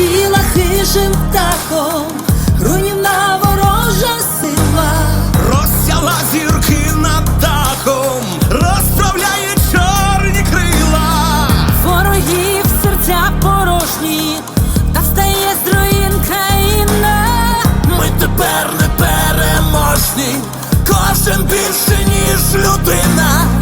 полетіла хижим птахом, руйнівна ворожа сила. Розсяла зірки над дахом, розправляє чорні крила. Ворогів серця порожні, та встає з руїн країна. Ми тепер не переможні, кожен більше, ніж людина.